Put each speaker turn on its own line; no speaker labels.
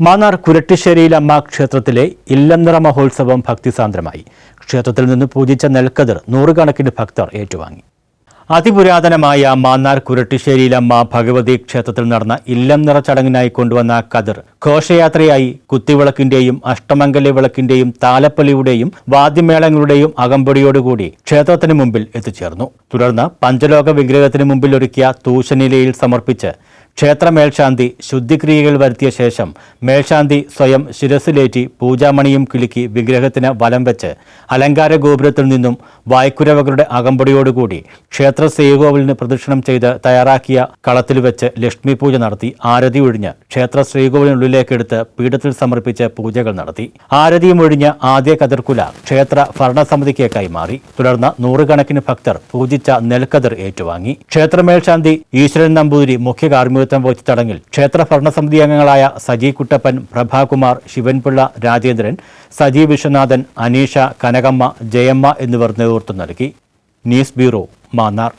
മാന്നാർ കുരട്ടിശ്ശേരിയിലമ്മ ക്ഷേത്രത്തിലെ ഇല്ലംനിറ മഹോത്സവം ഭക്തിസാന്ദ്രമായി. ക്ഷേത്രത്തിൽ നിന്ന് പൂജിച്ച നെൽക്കതിർ നൂറുകണക്കിന് ഭക്തർ ഏറ്റുവാങ്ങി. അതിപുരാതനമായ മാന്നാർ കുരട്ടിശ്ശേരിയിലമ്മ ഭഗവതി ക്ഷേത്രത്തിൽ നടന്ന ഇല്ലം നിറ ചടങ്ങിനായി കൊണ്ടുവന്ന കതിർ ഘോഷയാത്രയായി കുത്തിവിളക്കിന്റെയും അഷ്ടമംഗല്യ വിളക്കിന്റെയും താലപ്പൊലിയുടെയും വാദ്യമേളങ്ങളുടെയും അകമ്പടിയോടുകൂടി ക്ഷേത്രത്തിന് മുമ്പിൽ എത്തിച്ചേർന്നു. തുടർന്ന് പഞ്ചലോക വിഗ്രഹത്തിന് മുമ്പിൽ ഒരുക്കിയ തൂശനിലയിൽ സമർപ്പിച്ച് ക്ഷേത്ര മേൽശാന്തി ശുദ്ധിക്രിയകൾ വരുത്തിയ ശേഷം മേൽശാന്തി സ്വയം ശിരസിലേറ്റി പൂജാമണിയും കിളുക്കി വിഗ്രഹത്തിന് വലം വെച്ച് അലങ്കാര ഗോപുരത്തിൽ നിന്നും വായ്ക്കുരവകളുടെ അകമ്പടിയോടുകൂടി ക്ഷേത്ര ശ്രീകോവിലിന് പ്രദക്ഷിണം ചെയ്ത് തയ്യാറാക്കിയ കളത്തിൽ വെച്ച് ലക്ഷ്മി പൂജ നടത്തി ആരതി ഒഴിഞ്ഞ് ക്ഷേത്ര ശ്രീകോവിലിനുള്ളിലേക്കെടുത്ത് പീഠത്തിൽ സമർപ്പിച്ച് പൂജകൾ നടത്തി. ആരതിയും ഒഴിഞ്ഞ് ആദ്യ കതിർക്കുല ക്ഷേത്ര ഭരണസമിതിക്ക് കൈമാറി. തുടർന്ന് നൂറുകണക്കിന് ഭക്തർ പൂജിച്ച നെൽക്കതിർ ഏറ്റുവാങ്ങി. ക്ഷേത്രമേൽശാന്തി ഈശ്വരൻ നമ്പൂതിരി മുഖ്യ കാർമ്മികത്വം വഹിച്ച ചടങ്ങിൽ ക്ഷേത്ര ഭരണസമിതി അംഗങ്ങളായ സജി കുട്ടപ്പൻ പ്രഭാകുമാർ ശിവൻപിള്ള രാജേന്ദ്രൻ സജി വിശ്വനാഥൻ അനീഷ കനകമ്മ ജയമ്മ എന്നിവർ നേതൃത്വം നൽകി. News bureau Mannar.